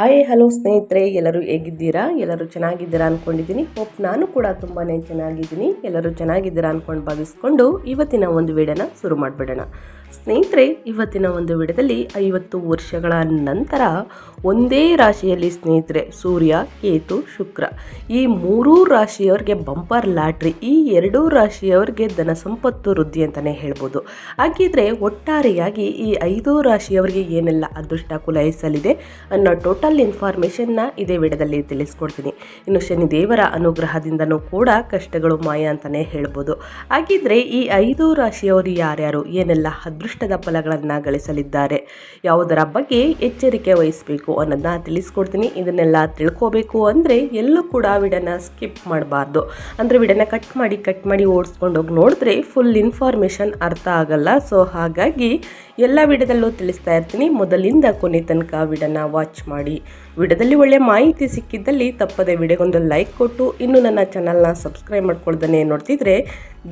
Hi hello ಸ್ನೇಹಿತರೆ, ಎಲ್ಲರೂ ಹೇಗಿದ್ದೀರಾ? ಎಲ್ಲರೂ ಚೆನ್ನಾಗಿದ್ದೀರಾ ಅಂದ್ಕೊಂಡಿದ್ದೀನಿ ಹೋಪ್ ನಾನು ಕೂಡ ತುಂಬಾ ಚೆನ್ನಾಗಿದ್ದೀನಿ. ಎಲ್ಲರೂ ಚೆನ್ನಾಗಿದ್ದೀರಾ ಅಂದ್ಕೊಂಡು ಭಾವಿಸ್ಕೊಂಡು ಇವತ್ತಿನ ಒಂದು ವಿಡಿಯೋನ ಶುರು ಮಾಡಿಬಿಡೋಣ. ಸ್ನೇಹಿತರೆ, ಇವತ್ತಿನ ಒಂದು ವಿಡಿಯೋದಲ್ಲಿ ಐವತ್ತು ವರ್ಷಗಳ ನಂತರ ಒಂದೇ ರಾಶಿಯಲ್ಲಿ ಸ್ನೇಹಿತರೆ, ಸೂರ್ಯ, ಕೇತು, ಶುಕ್ರ. ಈ ಮೂರೂ ರಾಶಿಯವರಿಗೆ ಬಂಪರ್ ಲಾಟ್ರಿ, ಈ ಎರಡೂ ರಾಶಿಯವರಿಗೆ ಧನ ಸಂಪತ್ತು ವೃದ್ಧಿ ಅಂತಲೇ ಹೇಳ್ಬೋದು. ಹಾಗಿದ್ರೆ ಒಟ್ಟಾರೆಯಾಗಿ ಈ ಐದು ರಾಶಿಯವರಿಗೆ ಏನೆಲ್ಲ ಅದೃಷ್ಟ ಕುಲಾಯಿಸಲಿದೆ ಅನ್ನೋ ಟೋಟಲ್ ಇನ್ಫಾರ್ಮೇಷನ್ನ ಇದೇ ವಿಡಿಯೋದಲ್ಲಿ ತಿಳಿಸ್ಕೊಡ್ತೀನಿ. ಇನ್ನು ಶನಿ ದೇವರ ಅನುಗ್ರಹದಿಂದನೂ ಕೂಡ ಕಷ್ಟಗಳು ಮಾಯ ಅಂತಲೇ ಹೇಳ್ಬೋದು. ಹಾಗಿದ್ರೆ ಈ ಐದು ರಾಶಿಯವರು ಯಾರ್ಯಾರು? ಏನೆಲ್ಲ ಅದೃಷ್ಟದ ಫಲಗಳನ್ನು ಗಳಿಸಲಿದ್ದಾರೆ? ಯಾವುದರ ಬಗ್ಗೆ ಎಚ್ಚರಿಕೆ ವಹಿಸಬೇಕು ಅನ್ನೋದನ್ನ ತಿಳಿಸ್ಕೊಡ್ತೀನಿ. ಇದನ್ನೆಲ್ಲ ತಿಳ್ಕೋಬೇಕು ಅಂದರೆ ಎಲ್ಲೂ ಕೂಡ ವಿಡನ ಸ್ಕಿಪ್ ಮಾಡಬಾರ್ದು. ಅಂದರೆ ವಿಡನ ಕಟ್ ಮಾಡಿ ಕಟ್ ಮಾಡಿ ಓಡಿಸ್ಕೊಂಡು ಹೋಗಿ ನೋಡಿದ್ರೆ ಫುಲ್ ಇನ್ಫಾರ್ಮೇಷನ್ ಅರ್ಥ ಆಗಲ್ಲ. ಸೊ ಹಾಗಾಗಿ ಎಲ್ಲ ವಿಡದಲ್ಲೂ ತಿಳಿಸ್ತಾ ಇರ್ತೀನಿ. ಮೊದಲಿಂದ ಕೊನೆ ತನಕ ವಿಡನ್ನ ವಾಚ್ ಮಾಡಿ. ವಿಡಿಯೋದಲ್ಲಿ ಒಳ್ಳೆಯ ಮಾಹಿತಿ ಸಿಕ್ಕಿದ್ದಲ್ಲಿ ತಪ್ಪದೆ ವಿಡಿಯೋಗೊಂದು ಲೈಕ್ ಕೊಟ್ಟು ಇನ್ನು ನನ್ನ ಚಾನಲ್ನ ಸಬ್ಸ್ಕ್ರೈಬ್ ಮಾಡ್ಕೊಳ್ದೇ ನೋಡ್ತಿದ್ರೆ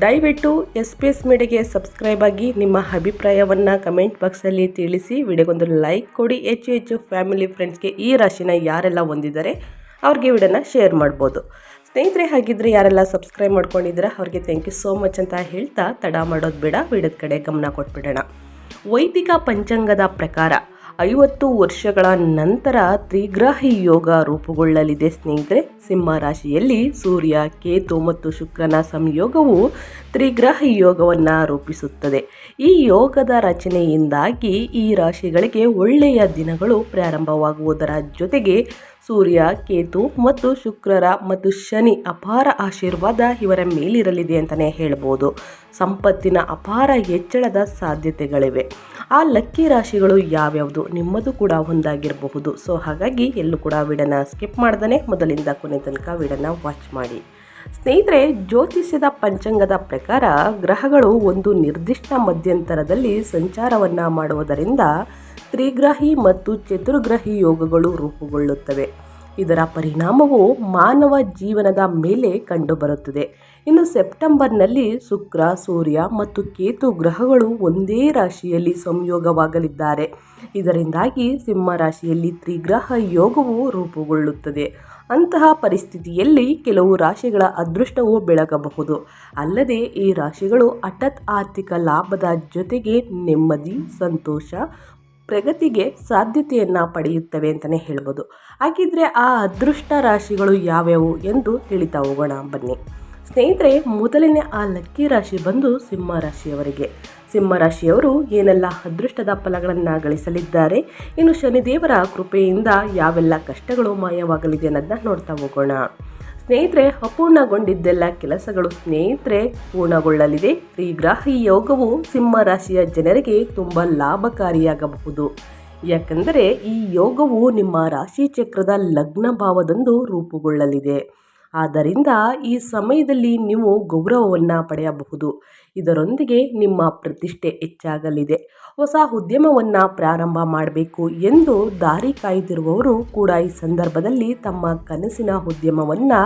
ದಯವಿಟ್ಟು ಎಸ್ ಪಿ ಎಸ್ ಮೀಡಿಯಾಗೆ ಸಬ್ಸ್ಕ್ರೈಬ್ ಆಗಿ ನಿಮ್ಮ ಅಭಿಪ್ರಾಯವನ್ನು ಕಮೆಂಟ್ ಬಾಕ್ಸಲ್ಲಿ ತಿಳಿಸಿ, ವಿಡಿಯೋಗೊಂದು ಲೈಕ್ ಕೊಡಿ. ಹೆಚ್ಚು ಹೆಚ್ಚು ಫ್ಯಾಮಿಲಿ ಫ್ರೆಂಡ್ಸ್ಗೆ ಈ ರಾಶಿನ ಯಾರೆಲ್ಲ ಹೊಂದಿದ್ದಾರೆ ಅವ್ರಿಗೆ ವಿಡಿಯೋನ ಶೇರ್ ಮಾಡ್ಬೋದು. ಸ್ನೇಹಿತರೆ, ಹಾಗಿದ್ರೆ ಯಾರೆಲ್ಲ ಸಬ್ಸ್ಕ್ರೈಬ್ ಮಾಡ್ಕೊಂಡಿದ್ರೆ ಅವ್ರಿಗೆ ಥ್ಯಾಂಕ್ ಯು ಸೋ ಮಚ್ ಅಂತ ಹೇಳ್ತಾ ತಡ ಮಾಡೋದು ಬೇಡ, ವಿಡಿಯೋದ ಕಡೆ ಗಮನ ಕೊಟ್ಬಿಡೋಣ. ವೈದಿಕ ಪಂಚಾಂಗದ ಪ್ರಕಾರ ಐವತ್ತು ವರ್ಷಗಳ ನಂತರ ತ್ರಿಗ್ರಾಹಿ ಯೋಗ ರೂಪುಗೊಳ್ಳಲಿದೆ ಸ್ನೇಹಿತರೆ. ಸಿಂಹ ರಾಶಿಯಲ್ಲಿ ಸೂರ್ಯ, ಕೇತು ಮತ್ತು ಶುಕ್ರನ ಸಂಯೋಗವು ತ್ರಿಗ್ರಾಹಿ ಯೋಗವನ್ನು ರೂಪಿಸುತ್ತದೆ. ಈ ಯೋಗದ ರಚನೆಯಿಂದಾಗಿ ಈ ರಾಶಿಗಳಿಗೆ ಒಳ್ಳೆಯ ದಿನಗಳು ಪ್ರಾರಂಭವಾಗುವುದರ ಜೊತೆಗೆ ಸೂರ್ಯ, ಕೇತು ಮತ್ತು ಶುಕ್ರರ ಮತ್ತು ಶನಿ ಅಪಾರ ಆಶೀರ್ವಾದ ಇವರ ಮೇಲಿರಲಿದೆ ಅಂತಲೇ ಹೇಳ್ಬೋದು. ಸಂಪತ್ತಿನ ಅಪಾರ ಹೆಚ್ಚಳದ ಸಾಧ್ಯತೆಗಳಿವೆ. ಆ ಲಕ್ಕಿ ರಾಶಿಗಳು ಯಾವ್ಯಾವುದು? ನಿಮ್ಮದು ಕೂಡ ಒಂದಾಗಿರಬಹುದು. ಸೊ ಹಾಗಾಗಿ ಎಲ್ಲೂ ಕೂಡ ವಿಡನ ಸ್ಕಿಪ್ ಮಾಡ್ದೇ ಮೊದಲಿಂದ ಕೊನೆ ತನಕ ವಿಡನ ವಾಚ್ ಮಾಡಿ. ಸ್ನೇಹಿತರೆ, ಜ್ಯೋತಿಷ್ಯದ ಪಂಚಾಂಗದ ಪ್ರಕಾರ ಗ್ರಹಗಳು ಒಂದು ನಿರ್ದಿಷ್ಟ ಮಧ್ಯಂತರದಲ್ಲಿ ಸಂಚಾರವನ್ನು ಮಾಡುವುದರಿಂದ ತ್ರಿಗ್ರಹಿ ಮತ್ತು ಚತುರ್ಗ್ರಹಿ ಯೋಗಗಳು ರೂಪುಗೊಳ್ಳುತ್ತವೆ. ಇದರ ಪರಿಣಾಮವು ಮಾನವ ಜೀವನದ ಮೇಲೆ ಕಂಡುಬರುತ್ತದೆ. ಇನ್ನು ಸೆಪ್ಟೆಂಬರ್ನಲ್ಲಿ ಶುಕ್ರ, ಸೂರ್ಯ ಮತ್ತು ಕೇತು ಗ್ರಹಗಳು ಒಂದೇ ರಾಶಿಯಲ್ಲಿ ಸಂಯೋಗವಾಗಲಿದ್ದಾರೆ. ಇದರಿಂದಾಗಿ ಸಿಂಹ ರಾಶಿಯಲ್ಲಿ ತ್ರಿಗ್ರಹ ಯೋಗವು ರೂಪುಗೊಳ್ಳುತ್ತದೆ. ಅಂತಹ ಪರಿಸ್ಥಿತಿಯಲ್ಲಿ ಕೆಲವು ರಾಶಿಗಳ ಅದೃಷ್ಟವು ಬೆಳಗಬಹುದು. ಅಲ್ಲದೆ ಈ ರಾಶಿಗಳು ಹಠತ್ ಆರ್ಥಿಕ ಲಾಭದ ಜೊತೆಗೆ ನೆಮ್ಮದಿ, ಸಂತೋಷ ಪ್ರಗತಿಗೆ ಸಾಧ್ಯತೆಯನ್ನು ಪಡೆಯುತ್ತವೆ ಅಂತಲೇ ಹೇಳ್ಬೋದು. ಹಾಗಿದ್ರೆ ಆ ಅದೃಷ್ಟ ರಾಶಿಗಳು ಯಾವ್ಯಾವು ಎಂದು ತಿಳಿತಾ ಹೋಗೋಣ ಬನ್ನಿ. ಸ್ನೇಹಿತರೆ, ಮೊದಲನೇ ಆ ಲಕ್ಕಿ ರಾಶಿ ಬಂದು ಸಿಂಹ ರಾಶಿಯವರಿಗೆ. ಸಿಂಹ ರಾಶಿಯವರು ಏನೆಲ್ಲ ಅದೃಷ್ಟದ ಫಲಗಳನ್ನು ಗಳಿಸಲಿದ್ದಾರೆ, ಇನ್ನು ಶನಿದೇವರ ಕೃಪೆಯಿಂದ ಯಾವೆಲ್ಲ ಕಷ್ಟಗಳು ಮಾಯವಾಗಲಿದೆ ಅನ್ನೋದನ್ನ ನೋಡ್ತಾ ಹೋಗೋಣ. ಸ್ನೇಹಿತರೆ, ಅಪೂರ್ಣಗೊಂಡಿದ್ದೆಲ್ಲ ಕೆಲಸಗಳು ಸ್ನೇಹಿತರೆ ಪೂರ್ಣಗೊಳ್ಳಲಿದೆ. ಈ ಗ್ರಾಹಿ ಯೋಗವು ಸಿಂಹ ರಾಶಿಯ ಜನರಿಗೆ ತುಂಬ ಲಾಭಕಾರಿಯಾಗಬಹುದು. ಯಾಕೆಂದರೆ, ಈ ಯೋಗವು ನಿಮ್ಮ ರಾಶಿ ಚಕ್ರದ ಲಗ್ನ ಭಾವದಂದು ರೂಪುಗೊಳ್ಳಲಿದೆ. ಆದ್ದರಿಂದ ಈ ಸಮಯದಲ್ಲಿ ನೀವು ಗೌರವವನ್ನು ಪಡೆಯಬಹುದು. ಇದರೊಂದಿಗೆ ನಿಮ್ಮ ಪ್ರತಿಷ್ಠೆ ಹೆಚ್ಚಾಗಲಿದೆ. ಹೊಸ ಉದ್ಯಮವನ್ನು ಪ್ರಾರಂಭ ಮಾಡಬೇಕು ಎಂದು ದಾರಿ ಕಾಯ್ದಿರುವವರು ಕೂಡ ಈ ಸಂದರ್ಭದಲ್ಲಿ ತಮ್ಮ ಕನಸಿನ ಉದ್ಯಮವನ್ನು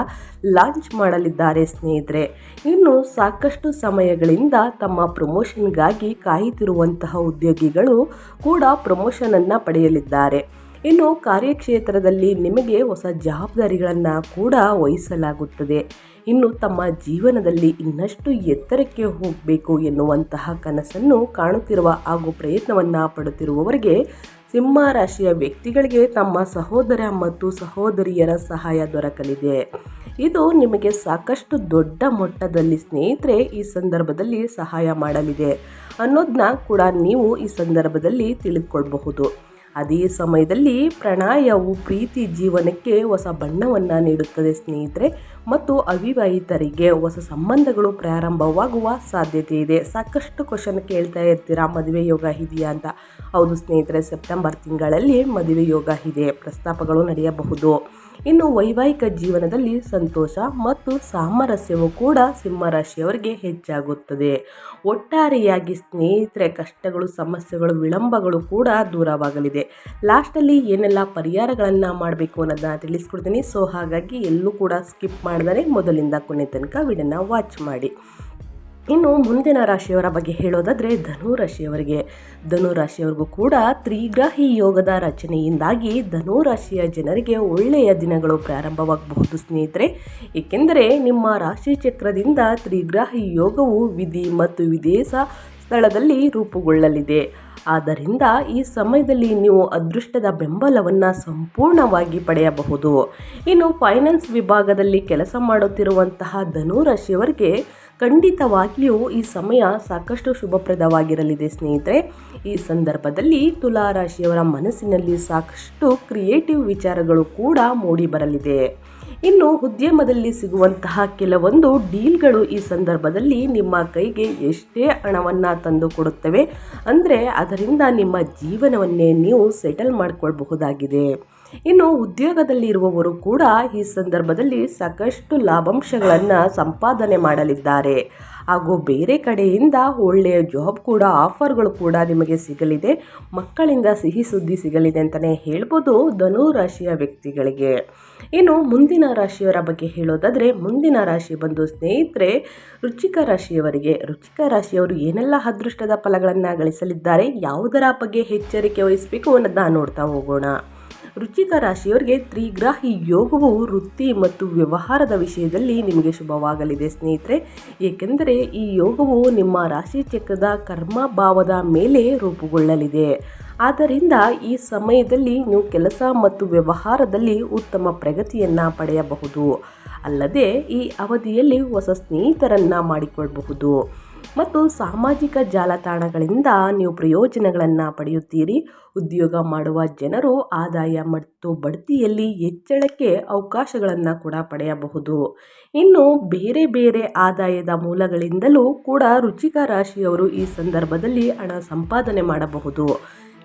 ಲಾಂಚ್ ಮಾಡಲಿದ್ದಾರೆ ಸ್ನೇಹಿತರೆ. ಇನ್ನು ಸಾಕಷ್ಟು ಸಮಯಗಳಿಂದ ತಮ್ಮ ಪ್ರಮೋಷನ್ಗಾಗಿ ಕಾಯುತ್ತಿರುವಂತಹ ಉದ್ಯೋಗಿಗಳು ಕೂಡ ಪ್ರಮೋಷನನ್ನು ಪಡೆಯಲಿದ್ದಾರೆ. ಇನ್ನು ಕಾರ್ಯಕ್ಷೇತ್ರದಲ್ಲಿ ನಿಮಗೆ ಹೊಸ ಜವಾಬ್ದಾರಿಗಳನ್ನು ಕೂಡ ವಹಿಸಲಾಗುತ್ತದೆ. ಇನ್ನು ತಮ್ಮ ಜೀವನದಲ್ಲಿ ಇನ್ನಷ್ಟು ಎತ್ತರಕ್ಕೆ ಹೋಗಬೇಕು ಎನ್ನುವಂತಹ ಕನಸನ್ನು ಕಾಣುತ್ತಿರುವ ಹಾಗೂ ಪ್ರಯತ್ನವನ್ನು ಪಡುತ್ತಿರುವವರಿಗೆ ಸಿಂಹ ರಾಶಿಯ ವ್ಯಕ್ತಿಗಳಿಗೆ ತಮ್ಮ ಸಹೋದರ ಮತ್ತು ಸಹೋದರಿಯರ ಸಹಾಯ ದೊರಕಲಿದೆ. ಇದು ನಿಮಗೆ ಸಾಕಷ್ಟು ದೊಡ್ಡ ಮಟ್ಟದಲ್ಲಿ ಸ್ನೇಹಿತರೆ ಈ ಸಂದರ್ಭದಲ್ಲಿ ಸಹಾಯ ಮಾಡಲಿದೆ ಅನ್ನೋದನ್ನ ಕೂಡ ನೀವು ಈ ಸಂದರ್ಭದಲ್ಲಿ ತಿಳಿದುಕೊಳ್ಬಹುದು. ಅದೇ ಸಮಯದಲ್ಲಿ ಪ್ರಣಾಯವು ಪ್ರೀತಿ ಜೀವನಕ್ಕೆ ಹೊಸ ಬಣ್ಣವನ್ನು ನೀಡುತ್ತದೆ ಸ್ನೇಹಿತರೆ, ಮತ್ತು ಅವಿವಾಹಿತರಿಗೆ ಹೊಸ ಸಂಬಂಧಗಳು ಪ್ರಾರಂಭವಾಗುವ ಸಾಧ್ಯತೆ ಇದೆ. ಸಾಕಷ್ಟು ಕ್ವಶನ್ ಕೇಳ್ತಾ ಇರ್ತೀರಾ? ಮದುವೆ ಯೋಗ ಇದೆಯಾ ಅಂತ? ಹೌದು ಸ್ನೇಹಿತರೆ ಸೆಪ್ಟೆಂಬರ್ ತಿಂಗಳಲ್ಲಿ ಮದುವೆ ಯೋಗ ಇದೆ. ಪ್ರಸ್ತಾಪಗಳು ನಡೆಯಬಹುದು. ಇನ್ನು ವೈವಾಹಿಕ ಜೀವನದಲ್ಲಿ ಸಂತೋಷ ಮತ್ತು ಸಾಮರಸ್ಯವು ಕೂಡ ಸಿಂಹರಾಶಿಯವರಿಗೆ ಹೆಚ್ಚಾಗುತ್ತದೆ. ಒಟ್ಟಾರೆಯಾಗಿ ಸ್ನೇಹಿತರೆ, ಕಷ್ಟಗಳು, ಸಮಸ್ಯೆಗಳು, ವಿಳಂಬಗಳು ಕೂಡ ದೂರವಾಗಲಿದೆ. ಲಾಸ್ಟಲ್ಲಿ ಏನೆಲ್ಲ ಪರಿಹಾರಗಳನ್ನು ಮಾಡಬೇಕು ಅನ್ನೋದನ್ನ ತಿಳಿಸ್ಕೊಡ್ತೀನಿ. ಸೊ ಹಾಗಾಗಿ ಎಲ್ಲೂ ಕೂಡ ಸ್ಕಿಪ್ ಮಾಡಿದರೆ ಮೊದಲಿಂದ ಕೊನೆ ತನಕ ವಿಡಿಯೋನ ವಾಚ್ ಮಾಡಿ. ಇನ್ನು ಮುಂದಿನ ರಾಶಿಯವರ ಬಗ್ಗೆ ಹೇಳೋದಾದರೆ ಧನು ರಾಶಿಯವರಿಗೆ ಧನು ರಾಶಿಯವರಿಗೂ ಕೂಡ ತ್ರಿಗ್ರಾಹಿ ಯೋಗದ ರಚನೆಯಿಂದಾಗಿ ಧನು ರಾಶಿಯ ಜನರಿಗೆ ಒಳ್ಳೆಯ ದಿನಗಳು ಪ್ರಾರಂಭವಾಗಬಹುದು ಸ್ನೇಹಿತರೆ. ಏಕೆಂದರೆ ನಿಮ್ಮ ರಾಶಿ ಚಕ್ರದಿಂದ ತ್ರಿಗ್ರಾಹಿ ಯೋಗವು ವಿಧಿ ಮತ್ತು ವಿದೇಶ ಸ್ಥಳದಲ್ಲಿ ರೂಪುಗೊಳ್ಳಲಿದೆ. ಆದ್ದರಿಂದ ಈ ಸಮಯದಲ್ಲಿ ನೀವು ಅದೃಷ್ಟದ ಬೆಂಬಲವನ್ನು ಸಂಪೂರ್ಣವಾಗಿ ಪಡೆಯಬಹುದು. ಇನ್ನು ಫೈನಾನ್ಸ್ ವಿಭಾಗದಲ್ಲಿ ಕೆಲಸ ಮಾಡುತ್ತಿರುವಂತಹ ಧನು ರಾಶಿಯವರಿಗೆ ಖಂಡಿತವಾಗಿಯೂ ಈ ಸಮಯ ಸಾಕಷ್ಟು ಶುಭಪ್ರದವಾಗಿರಲಿದೆ ಸ್ನೇಹಿತರೆ. ಈ ಸಂದರ್ಭದಲ್ಲಿ ತುಲಾ ರಾಶಿಯವರ ಮನಸ್ಸಿನಲ್ಲಿ ಸಾಕಷ್ಟು ಕ್ರಿಯೇಟಿವ್ ವಿಚಾರಗಳು ಕೂಡ ಮೂಡಿಬರಲಿದೆ. ಇನ್ನು ಉದ್ಯಮದಲ್ಲಿ ಸಿಗುವಂತಹ ಕೆಲವೊಂದು ಡೀಲ್ಗಳು ಈ ಸಂದರ್ಭದಲ್ಲಿ ನಿಮ್ಮ ಕೈಗೆ ಎಷ್ಟೇ ಹಣವನ್ನು ತಂದು ಕೊಡುತ್ತವೆ ಅಂದರೆ ಅದರಿಂದ ನಿಮ್ಮ ಜೀವನವನ್ನೇ ನೀವು ಸೆಟಲ್ ಮಾಡಿಕೊಳ್ಬಹುದಾಗಿದೆ. ಇನ್ನು ಉದ್ಯೋಗದಲ್ಲಿರುವವರು ಕೂಡ ಈ ಸಂದರ್ಭದಲ್ಲಿ ಸಾಕಷ್ಟು ಲಾಭಾಂಶಗಳನ್ನು ಸಂಪಾದನೆ ಮಾಡಲಿದ್ದಾರೆ. ಹಾಗೂ ಬೇರೆ ಕಡೆಯಿಂದ ಒಳ್ಳೆಯ ಜಾಬ್ ಕೂಡ ಆಫರ್ಗಳು ಕೂಡ ನಿಮಗೆ ಸಿಗಲಿದೆ. ಮಕ್ಕಳಿಂದ ಸಿಹಿ ಸುದ್ದಿ ಸಿಗಲಿದೆ ಅಂತಲೇ ಹೇಳ್ಬೋದು ಧನು ರಾಶಿಯ ವ್ಯಕ್ತಿಗಳಿಗೆ. ಇನ್ನು ಮುಂದಿನ ರಾಶಿಯವರ ಬಗ್ಗೆ ಹೇಳೋದಾದರೆ, ಮುಂದಿನ ರಾಶಿ ಬಂದು ಸ್ನೇಹಿತರೆ, ರುಚಿಕ ರಾಶಿಯವರಿಗೆ. ರುಚಿಕ ರಾಶಿಯವರು ಏನೆಲ್ಲ ಅದೃಷ್ಟದ ಫಲಗಳನ್ನು ಗಳಿಸಲಿದ್ದಾರೆ, ಯಾವುದರ ಬಗ್ಗೆ ಎಚ್ಚರಿಕೆ ವಹಿಸಬೇಕು ಅನ್ನೋದನ್ನ ನೋಡ್ತಾ ಹೋಗೋಣ. ರುಚಿಕ ರಾಶಿಯವರಿಗೆ ತ್ರಿಗ್ರಾಹಿ ಯೋಗವು ವೃತ್ತಿ ಮತ್ತು ವ್ಯವಹಾರದ ವಿಷಯದಲ್ಲಿ ನಿಮಗೆ ಶುಭವಾಗಲಿದೆ ಸ್ನೇಹಿತರೆ. ಏಕೆಂದರೆ ಈ ಯೋಗವು ನಿಮ್ಮ ರಾಶಿ ಚಕ್ರದ ಕರ್ಮ ಭಾವದ ಮೇಲೆ ರೂಪುಗೊಳ್ಳಲಿದೆ. ಆದ್ದರಿಂದ ಈ ಸಮಯದಲ್ಲಿ ನೀವು ಕೆಲಸ ಮತ್ತು ವ್ಯವಹಾರದಲ್ಲಿ ಉತ್ತಮ ಪ್ರಗತಿಯನ್ನು ಪಡೆಯಬಹುದು. ಅಲ್ಲದೆ ಈ ಅವಧಿಯಲ್ಲಿ ಹೊಸ ಸ್ನೇಹಿತರನ್ನು ಮಾಡಿಕೊಳ್ಳಬಹುದು ಮತ್ತು ಸಾಮಾಜಿಕ ಜಾಲತಾಣಗಳಿಂದ ನೀವು ಪ್ರಯೋಜನಗಳನ್ನು ಪಡೆಯುತ್ತೀರಿ. ಉದ್ಯೋಗ ಮಾಡುವ ಜನರು ಆದಾಯ ಮತ್ತು ಬಡ್ತಿಯಲ್ಲಿ ಹೆಚ್ಚಳಕ್ಕೆ ಅವಕಾಶಗಳನ್ನು ಕೂಡ ಪಡೆಯಬಹುದು. ಇನ್ನು ಬೇರೆ ಬೇರೆ ಆದಾಯದ ಮೂಲಗಳಿಂದಲೂ ಕೂಡ ರುಚಿಕ ರಾಶಿಯವರು ಈ ಸಂದರ್ಭದಲ್ಲಿ ಹಣ ಸಂಪಾದನೆ ಮಾಡಬಹುದು.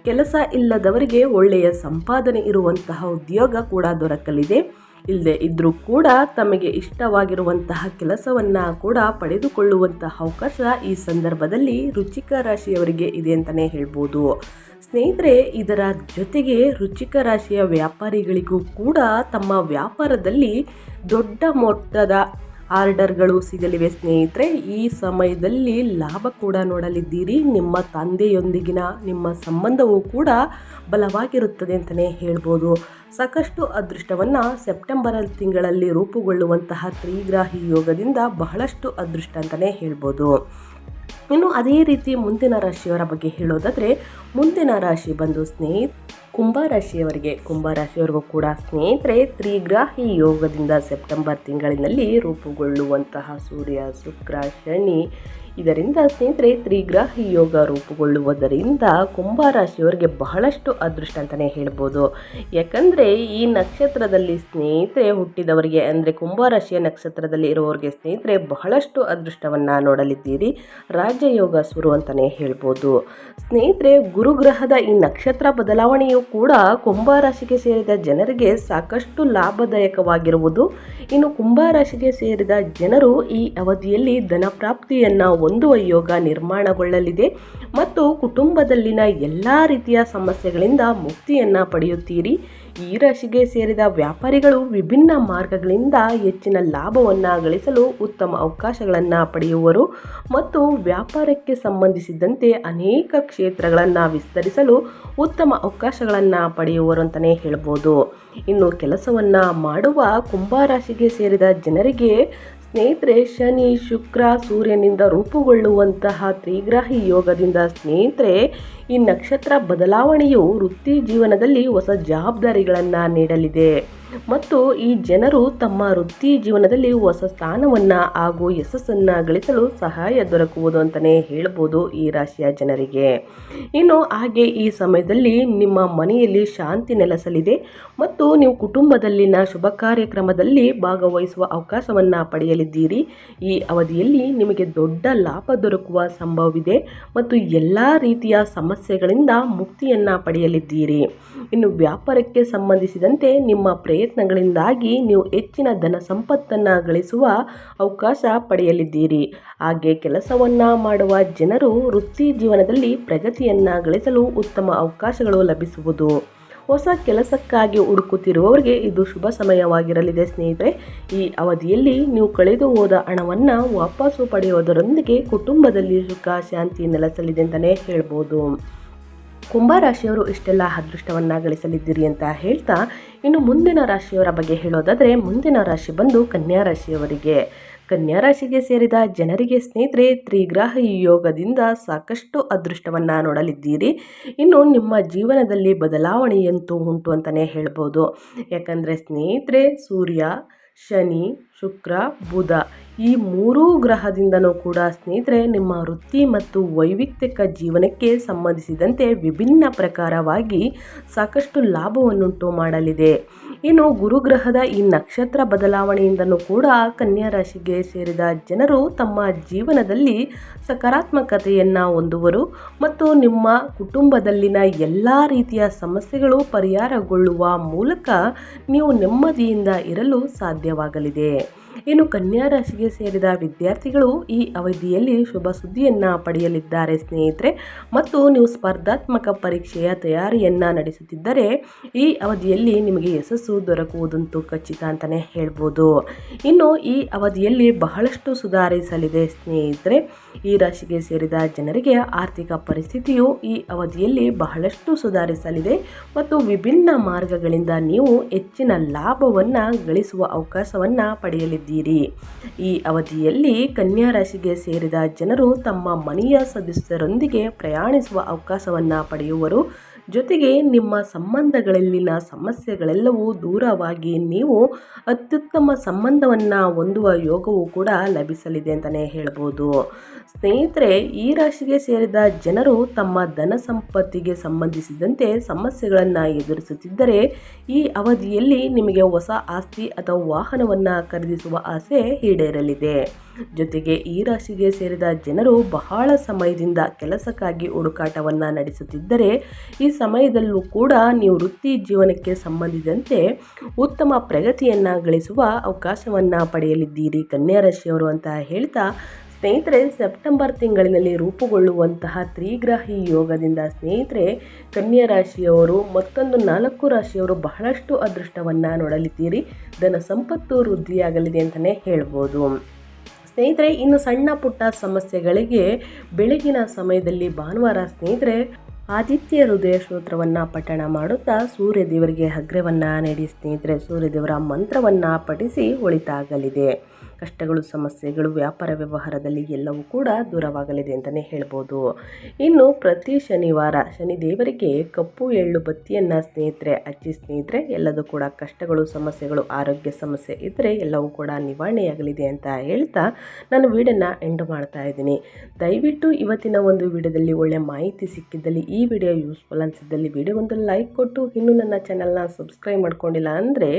ಕೆಲಸ ಇಲ್ಲದವರಿಗೆ ಒಳ್ಳೆಯ ಸಂಪಾದನೆ ಇರುವಂತಹ ಉದ್ಯೋಗ ಕೂಡ ದೊರಕಲಿದೆ. ಇಲ್ಲದೆ ಇದ್ದರೂ ಕೂಡ ತಮಗೆ ಇಷ್ಟವಾಗಿರುವಂತಹ ಕೆಲಸವನ್ನು ಕೂಡ ಪಡೆದುಕೊಳ್ಳುವಂತಹ ಅವಕಾಶ ಈ ಸಂದರ್ಭದಲ್ಲಿ ರುಚಿಕ ರಾಶಿಯವರಿಗೆ ಇದೆ ಅಂತಲೇ ಹೇಳ್ಬೋದು. ಸ್ನೇಹಿತರೆ, ಇದರ ಜೊತೆಗೆ ರುಚಿಕ ರಾಶಿಯ ವ್ಯಾಪಾರಿಗಳಿಗೂ ಕೂಡ ತಮ್ಮ ವ್ಯಾಪಾರದಲ್ಲಿ ದೊಡ್ಡ ಮೊತ್ತದ ಆರ್ಡರ್ಗಳು ಸಿಗಲಿವೆ ಸ್ನೇಹಿತರೆ, ಈ ಸಮಯದಲ್ಲಿ ಲಾಭ ಕೂಡ ನೋಡಲಿದ್ದೀರಿ. ನಿಮ್ಮ ತಂದೆಯೊಂದಿಗಿನ ನಿಮ್ಮ ಸಂಬಂಧವೂ ಕೂಡ ಬಲವಾಗಿರುತ್ತದೆ ಅಂತಲೇ ಹೇಳ್ಬೋದು. ಸಾಕಷ್ಟು ಅದೃಷ್ಟವನ್ನು ಸೆಪ್ಟೆಂಬರ್ ತಿಂಗಳಲ್ಲಿ ರೂಪುಗೊಳ್ಳುವಂತಹ ತ್ರಿಗ್ರಾಹಿ ಯೋಗದಿಂದ ಬಹಳಷ್ಟು ಅದೃಷ್ಟ ಅಂತಲೇ ಹೇಳ್ಬೋದು. ಇನ್ನು ಅದೇ ರೀತಿ ಮುಂದಿನ ರಾಶಿಯವರ ಬಗ್ಗೆ ಹೇಳೋದಾದರೆ, ಮುಂದಿನ ರಾಶಿ ಬಂದು ಸ್ನೇಹಿತ ಕುಂಭ ರಾಶಿಯವರಿಗೆ, ಕುಂಭ ರಾಶಿಯವರಿಗೂ ಕೂಡ ಸ್ನೇಹಿತರೆ, ತ್ರಿಗ್ರಾಹಿ ಯೋಗದಿಂದ ಸೆಪ್ಟೆಂಬರ್ ತಿಂಗಳಿನಲ್ಲಿ ರೂಪುಗೊಳ್ಳುವಂತಹ ಸೂರ್ಯ, ಶುಕ್ರ, ಶನಿ ಇದರಿಂದ ಸ್ನೇಹಿತರೆ, ತ್ರಿಗ್ರಾಹಿ ಯೋಗ ರೂಪುಗೊಳ್ಳುವುದರಿಂದ ಕುಂಭ ರಾಶಿಯವರಿಗೆ ಬಹಳಷ್ಟು ಅದೃಷ್ಟ ಅಂತಲೇ ಹೇಳ್ಬೋದು. ಯಾಕಂದರೆ, ಈ ನಕ್ಷತ್ರದಲ್ಲಿ ಸ್ನೇಹಿತರೆ, ಹುಟ್ಟಿದವರಿಗೆ ಅಂದರೆ ಕುಂಭ ರಾಶಿಯ ನಕ್ಷತ್ರದಲ್ಲಿ ಇರುವವರಿಗೆ ಸ್ನೇಹಿತರೆ, ಬಹಳಷ್ಟು ಅದೃಷ್ಟವನ್ನು ನೋಡಲಿದ್ದೀರಿ. ರಾಜಯೋಗ ಸುರು ಅಂತಲೇ ಹೇಳ್ಬೋದು. ಸ್ನೇಹಿತರೆ, ಗುರುಗ್ರಹದ ಈ ನಕ್ಷತ್ರ ಬದಲಾವಣೆಯು ಕೂಡ ಕುಂಭ ರಾಶಿಗೆ ಸೇರಿದ ಜನರಿಗೆ ಸಾಕಷ್ಟು ಲಾಭದಾಯಕವಾಗಿರುವುದು. ಇನ್ನು ಕುಂಭ ರಾಶಿಗೆ ಸೇರಿದ ಜನರು ಈ ಅವಧಿಯಲ್ಲಿ ಧನಪ್ರಾಪ್ತಿಯನ್ನು ಹೊಂದುವ ಯೋಗ ನಿರ್ಮಾಣಗೊಳ್ಳಲಿದೆ ಮತ್ತು ಕುಟುಂಬದಲ್ಲಿನ ಎಲ್ಲ ರೀತಿಯ ಸಮಸ್ಯೆಗಳಿಂದ ಮುಕ್ತಿಯನ್ನು ಪಡೆಯುತ್ತೀರಿ. ಈ ರಾಶಿಗೆ ಸೇರಿದ ವ್ಯಾಪಾರಿಗಳು ವಿಭಿನ್ನ ಮಾರ್ಗಗಳಿಂದ ಹೆಚ್ಚಿನ ಲಾಭವನ್ನು ಗಳಿಸಲು ಉತ್ತಮ ಅವಕಾಶಗಳನ್ನು ಪಡೆಯುವರು ಮತ್ತು ವ್ಯಾಪಾರಕ್ಕೆ ಸಂಬಂಧಿಸಿದಂತೆ ಅನೇಕ ಕ್ಷೇತ್ರಗಳನ್ನು ವಿಸ್ತರಿಸಲು ಉತ್ತಮ ಅವಕಾಶಗಳನ್ನು ಪಡೆಯುವರು ಅಂತಲೇ ಹೇಳ್ಬೋದು. ಇನ್ನು ಕೆಲಸವನ್ನು ಮಾಡುವ ಕುಂಭ ರಾಶಿಗೆ ಸೇರಿದ ಜನರಿಗೆ ಸ್ನೇಹಿತರೆ ಶನಿ ಶುಕ್ರ ಸೂರ್ಯನಿಂದ ರೂಪುಗೊಳ್ಳುವಂತಹ ತ್ರಿಗ್ರಾಹಿ ಯೋಗದಿಂದ ಸ್ನೇಹಿತರೆ ಈ ನಕ್ಷತ್ರ ಬದಲಾವಣೆಯು ವೃತ್ತಿ ಜೀವನದಲ್ಲಿ ಹೊಸ ಜವಾಬ್ದಾರಿಗಳನ್ನು ನೀಡಲಿದೆ. ಮತ್ತು ಈ ಜನರು ತಮ್ಮ ವೃತ್ತಿ ಜೀವನದಲ್ಲಿ ಹೊಸ ಸ್ಥಾನವನ್ನು ಹಾಗೂ ಯಶಸ್ಸನ್ನು ಗಳಿಸಲು ಸಹಾಯ ದೊರಕುವುದು ಅಂತಲೇ ಹೇಳ್ಬೋದು ಈ ರಾಶಿಯ ಜನರಿಗೆ. ಇನ್ನು ಹಾಗೆ ಈ ಸಮಯದಲ್ಲಿ ನಿಮ್ಮ ಮನೆಯಲ್ಲಿ ಶಾಂತಿ ನೆಲೆಸಲಿದೆ ಮತ್ತು ನೀವು ಕುಟುಂಬದಲ್ಲಿನ ಶುಭ ಕಾರ್ಯಕ್ರಮದಲ್ಲಿ ಭಾಗವಹಿಸುವ ಅವಕಾಶವನ್ನು ಪಡೆಯಲಿದ್ದೀರಿ. ಈ ಅವಧಿಯಲ್ಲಿ ನಿಮಗೆ ದೊಡ್ಡ ಲಾಭ ದೊರಕುವ ಸಂಭವವಿದೆ ಮತ್ತು ಎಲ್ಲ ರೀತಿಯ ಸಮಸ್ಯೆಗಳಿಂದ ಮುಕ್ತಿಯನ್ನು ಪಡೆಯಲಿದ್ದೀರಿ. ಇನ್ನು ವ್ಯಾಪಾರಕ್ಕೆ ಸಂಬಂಧಿಸಿದಂತೆ ನಿಮ್ಮ ಪ್ರಯತ್ನಗಳಿಂದಾಗಿ ನೀವು ಹೆಚ್ಚಿನ ಧನ ಸಂಪತ್ತನ್ನು ಗಳಿಸುವ ಅವಕಾಶ ಪಡೆಯಲಿದ್ದೀರಿ. ಹಾಗೆ ಕೆಲಸವನ್ನು ಮಾಡುವ ಜನರು ವೃತ್ತಿ ಜೀವನದಲ್ಲಿ ಪ್ರಗತಿಯನ್ನು ಗಳಿಸಲು ಉತ್ತಮ ಅವಕಾಶಗಳು ಲಭಿಸುವುದು. ಹೊಸ ಕೆಲಸಕ್ಕಾಗಿ ಹುಡುಕುತ್ತಿರುವವರಿಗೆ ಇದು ಶುಭ ಸಮಯವಾಗಿರಲಿದೆ ಸ್ನೇಹಿತರೆ. ಈ ಅವಧಿಯಲ್ಲಿ ನೀವು ಕಳೆದು ಹೋದ ಹಣವನ್ನು ವಾಪಸ್ಸು ಪಡೆಯುವುದರೊಂದಿಗೆ ಕುಟುಂಬದಲ್ಲಿ ಸುಖ, ಶಾಂತಿ ನೆಲೆಸಲಿದೆ ಅಂತಲೇ ಹೇಳ್ಬೋದು. ಕುಂಭ ರಾಶಿಯವರು ಇಷ್ಟೆಲ್ಲ ಅದೃಷ್ಟವನ್ನು ಗಳಿಸಲಿದ್ದೀರಿ ಅಂತ ಹೇಳ್ತಾ ಇನ್ನು ಮುಂದಿನ ರಾಶಿಯವರ ಬಗ್ಗೆ ಹೇಳೋದಾದರೆ ಮುಂದಿನ ರಾಶಿ ಬಂದು ಕನ್ಯಾ ರಾಶಿಯವರಿಗೆ. ಕನ್ಯಾ ರಾಶಿಗೆ ಸೇರಿದ ಜನರಿಗೆ ಸ್ನೇಹಿತರೆ, ತ್ರಿಗ್ರಹ ಯೋಗದಿಂದ ಸಾಕಷ್ಟು ಅದೃಷ್ಟವನ್ನ ನೋಡಲಿದ್ದೀರಿ. ಇನ್ನು ನಿಮ್ಮ ಜೀವನದಲ್ಲಿ ಬದಲಾವಣೆಯಂತೂ ಉಂಟು ಅಂತಲೇ ಹೇಳ್ಬೋದು. ಯಾಕಂದರೆ ಸ್ನೇಹಿತರೆ, ಸೂರ್ಯ, ಶನಿ ಶುಕ್ರ, ಬುಧ ಈ ಮೂರೂ ಗ್ರಹದಿಂದನೂ ಕೂಡ ಸ್ನೇಹಿತರೆ, ನಿಮ್ಮ ವೃತ್ತಿ ಮತ್ತು ವೈಯಕ್ತಿಕ ಜೀವನಕ್ಕೆ ಸಂಬಂಧಿಸಿದಂತೆ ವಿಭಿನ್ನ ಪ್ರಕಾರವಾಗಿ ಸಾಕಷ್ಟು ಲಾಭವನ್ನುಂಟು ಮಾಡಲಿದೆ. ಇನ್ನು ಗುರುಗ್ರಹದ ಈ ನಕ್ಷತ್ರ ಬದಲಾವಣೆಯಿಂದನೂ ಕೂಡ ಕನ್ಯಾ ರಾಶಿಗೆ ಸೇರಿದ ಜನರು ತಮ್ಮ ಜೀವನದಲ್ಲಿ ಸಕಾರಾತ್ಮಕತೆಯನ್ನು ಹೊಂದುವರು ಮತ್ತು ನಿಮ್ಮ ಕುಟುಂಬದಲ್ಲಿನ ಎಲ್ಲ ರೀತಿಯ ಸಮಸ್ಯೆಗಳು ಪರಿಹಾರಗೊಳ್ಳುವ ಮೂಲಕ ನೀವು ನೆಮ್ಮದಿಯಿಂದ ಇರಲು ಸಾಧ್ಯವಾಗಲಿದೆ. ಇನ್ನು ಕನ್ಯಾ ರಾಶಿಗೆ ಸೇರಿದ ವಿದ್ಯಾರ್ಥಿಗಳು ಈ ಅವಧಿಯಲ್ಲಿ ಶುಭ ಸುದ್ದಿಯನ್ನು ಪಡೆಯಲಿದ್ದಾರೆ ಸ್ನೇಹಿತರೆ. ಮತ್ತು ನೀವು ಸ್ಪರ್ಧಾತ್ಮಕ ಪರೀಕ್ಷೆಯ ತಯಾರಿಯನ್ನು ನಡೆಸುತ್ತಿದ್ದರೆ ಈ ಅವಧಿಯಲ್ಲಿ ನಿಮಗೆ ಯಶಸ್ಸು ದೊರಕುವುದಂತೂ ಖಚಿತ ಅಂತಲೇ ಹೇಳ್ಬೋದು. ಇನ್ನು ಈ ಅವಧಿಯಲ್ಲಿ ಬಹಳಷ್ಟು ಸುಧಾರಿಸಲಿದೆ ಸ್ನೇಹಿತರೆ. ಈ ರಾಶಿಗೆ ಸೇರಿದ ಜನರಿಗೆ ಆರ್ಥಿಕ ಪರಿಸ್ಥಿತಿಯು ಈ ಅವಧಿಯಲ್ಲಿ ಬಹಳಷ್ಟು ಸುಧಾರಿಸಲಿದೆ ಮತ್ತು ವಿಭಿನ್ನ ಮಾರ್ಗಗಳಿಂದ ನೀವು ಹೆಚ್ಚಿನ ಲಾಭವನ್ನು ಗಳಿಸುವ ಅವಕಾಶವನ್ನು ಪಡೆಯಲಿದ್ದೀರಿ ಈ ಅವಧಿಯಲ್ಲಿ ಕನ್ಯಾ ರಾಶಿಗೆ ಸೇರಿದ ಜನರು ತಮ್ಮ ಮನೆಯ ಸದಸ್ಯರೊಂದಿಗೆ ಪ್ರಯಾಣಿಸುವ ಅವಕಾಶವನ್ನು ಪಡೆಯುವರು. ಜೊತೆಗೆ ನಿಮ್ಮ ಸಂಬಂಧಗಳಲ್ಲಿನ ಸಮಸ್ಯೆಗಳೆಲ್ಲವೂ ದೂರವಾಗಿ ನೀವು ಅತ್ಯುತ್ತಮ ಸಂಬಂಧವನ್ನು ಹೊಂದುವ ಯೋಗವು ಕೂಡ ಲಭಿಸಲಿದೆ ಅಂತಲೇ ಹೇಳ್ಬೋದು. ಸ್ನೇಹಿತರೆ, ಈ ರಾಶಿಗೆ ಸೇರಿದ ಜನರು ತಮ್ಮ ಧನ ಸಂಪತ್ತಿಗೆ ಸಂಬಂಧಿಸಿದಂತೆ ಸಮಸ್ಯೆಗಳನ್ನು ಎದುರಿಸುತ್ತಿದ್ದರೆ, ಈ ಅವಧಿಯಲ್ಲಿ ನಿಮಗೆ ಹೊಸ ಆಸ್ತಿ ಅಥವಾ ವಾಹನವನ್ನು ಖರೀದಿಸುವ ಆಸೆ ಈಡೇರಲಿದೆ. ಜೊತೆಗೆ ಈ ರಾಶಿಗೆ ಸೇರಿದ ಜನರು ಬಹಳ ಸಮಯದಿಂದ ಕೆಲಸಕ್ಕಾಗಿ ಹುಡುಕಾಟವನ್ನು ನಡೆಸುತ್ತಿದ್ದರೆ, ಈ ಸಮಯದಲ್ಲೂ ಕೂಡ ನೀವು ವೃತ್ತಿ ಜೀವನಕ್ಕೆ ಸಂಬಂಧಿಸಿದಂತೆ ಉತ್ತಮ ಪ್ರಗತಿಯನ್ನು ಗಳಿಸುವ ಅವಕಾಶವನ್ನು ಪಡೆಯಲಿದ್ದೀರಿ. ಕನ್ಯಾ ರಾಶಿಯವರು ಅಂತ ಹೇಳ್ತಾ, ಸ್ನೇಹಿತರೆ, ಸೆಪ್ಟೆಂಬರ್ ತಿಂಗಳಿನಲ್ಲಿ ರೂಪುಗೊಳ್ಳುವಂತಹ ತ್ರಿಗ್ರಾಹಿ ಯೋಗದಿಂದ ಸ್ನೇಹಿತರೆ, ಕನ್ಯಾ ರಾಶಿಯವರು, ಮತ್ತೊಂದು ನಾಲ್ಕು ರಾಶಿಯವರು ಬಹಳಷ್ಟು ಅದೃಷ್ಟವನ್ನು ನೋಡಲಿದ್ದೀರಿ. ಧನ ಸಂಪತ್ತು ವೃದ್ಧಿಯಾಗಲಿದೆ ಅಂತಲೇ ಹೇಳ್ಬೋದು. ಸ್ನೇಹಿತರೆ, ಇನ್ನು ಸಣ್ಣ ಪುಟ್ಟ ಸಮಸ್ಯೆಗಳಿಗೆ ಬೆಳಗಿನ ಸಮಯದಲ್ಲಿ ಭಾನುವಾರ ಸ್ನೇಹಿತರೆ, ಆದಿತ್ಯ ಹೃದಯ ಸ್ತೋತ್ರವನ್ನು ಪಠಣ ಮಾಡುತ್ತಾ ಸೂರ್ಯ ದೇವರಿಗೆ ಅಗ್ರವನ್ನು ನೀಡಿ ಸ್ನೇಹಿತರೆ, ಸೂರ್ಯದೇವರ ಮಂತ್ರವನ್ನು ಪಠಿಸಿ ಒಳಿತಾಗಲಿದೆ. ಕಷ್ಟಗಳು, ಸಮಸ್ಯೆಗಳು, ವ್ಯಾಪಾರ ವ್ಯವಹಾರದಲ್ಲಿ ಎಲ್ಲವೂ ಕೂಡ ದೂರವಾಗಲಿದೆ ಅಂತಲೇ ಹೇಳ್ಬೋದು. ಇನ್ನು ಪ್ರತಿ ಶನಿವಾರ ಶನಿ ದೇವರಿಗೆ ಕಪ್ಪು ಎಳ್ಳು ಬತ್ತಿಯನ್ನು ಸ್ನೇಹಿತರೆ, ಅಜ್ಜಿ ಸ್ನೇಹಿತರೆ, ಎಲ್ಲದೂ ಕೂಡ ಕಷ್ಟಗಳು, ಸಮಸ್ಯೆಗಳು, ಆರೋಗ್ಯ ಸಮಸ್ಯೆ ಇದ್ದರೆ ಎಲ್ಲವೂ ಕೂಡ ನಿವಾರಣೆಯಾಗಲಿದೆ ಅಂತ ಹೇಳ್ತಾ ನಾನು ವೀಡಿಯೋನ ಎಂಡ್ ಮಾಡ್ತಾ ಇದ್ದೀನಿ. ದಯವಿಟ್ಟು ಇವತ್ತಿನ ಒಂದು ವಿಡಿಯೋದಲ್ಲಿ ಒಳ್ಳೆ ಮಾಹಿತಿ ಸಿಕ್ಕಿದ್ದಲ್ಲಿ ಈ ವಿಡಿಯೋ ಯೂಸ್ಫುಲ್ ಅನಿಸಿದ್ದಲ್ಲಿ ವಿಡಿಯೋಗೊಂದು ಲೈಕ್ ಕೊಟ್ಟು, ಇನ್ನೂ ನನ್ನ ಚಾನಲ್ನ ಸಬ್ಸ್ಕ್ರೈಬ್ ಮಾಡ್ಕೊಂಡಿಲ್ಲ ಅಂದರೆ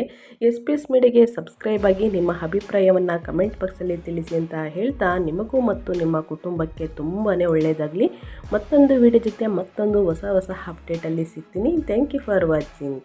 ಎಸ್ ಪಿ ಎಸ್ ಮೀಡಿಯಾಗೆ ಸಬ್ಸ್ಕ್ರೈಬ್ ಆಗಿ ನಿಮ್ಮ ಅಭಿಪ್ರಾಯವನ್ನು ಕಮೆಂಟ್ ಬಾಕ್ಸಲ್ಲಿ ತಿಳಿಸಿ ಅಂತ ಹೇಳ್ತಾ ನಿಮಗೂ ಮತ್ತು ನಿಮ್ಮ ಕುಟುಂಬಕ್ಕೆ ತುಂಬಾ ಒಳ್ಳೆಯದಾಗಲಿ ಮತ್ತೊಂದು ವಿಡಿಯೋ ಜೊತೆ ಮತ್ತೊಂದು ಹೊಸ ಹೊಸ ಅಪ್ಡೇಟಲ್ಲಿ ಸಿಗ್ತೀನಿ. Thank you for watching